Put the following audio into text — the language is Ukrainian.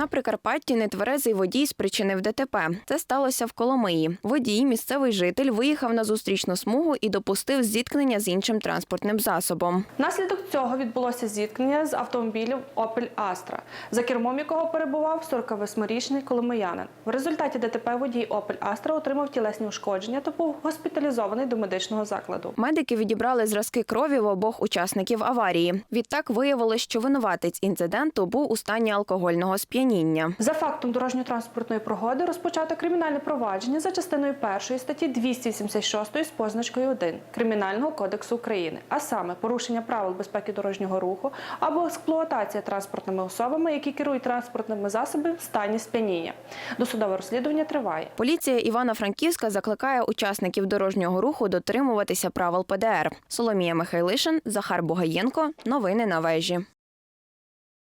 На Прикарпатті нетверезий водій спричинив ДТП. Це сталося в Коломиї. Водій, місцевий житель, виїхав на зустрічну смугу і допустив зіткнення з іншим транспортним засобом. Внаслідок цього відбулося зіткнення з автомобілем Opel Astra, за кермом якого перебував 48-річний коломиянин. В результаті ДТП водій Opel Astra отримав тілесні ушкодження та був госпіталізований до медичного закладу. Медики відібрали зразки крові в обох учасників аварії. Відтак виявилось, що винуватець інциденту був у стані алкогольного сп'яніння. За фактом дорожньо-транспортної пригоди розпочато кримінальне провадження за частиною 1 статті 276 з позначкою 1 Кримінального кодексу України, а саме порушення правил безпеки дорожнього руху або експлуатація транспортними особами, які керують транспортними засобами в стані сп'яніння. Досудове розслідування триває. Поліція Івано-Франківська закликає учасників дорожнього руху дотримуватися правил ПДР. Соломія Михайлишин, Захар Бугаєнко. Новини на вежі.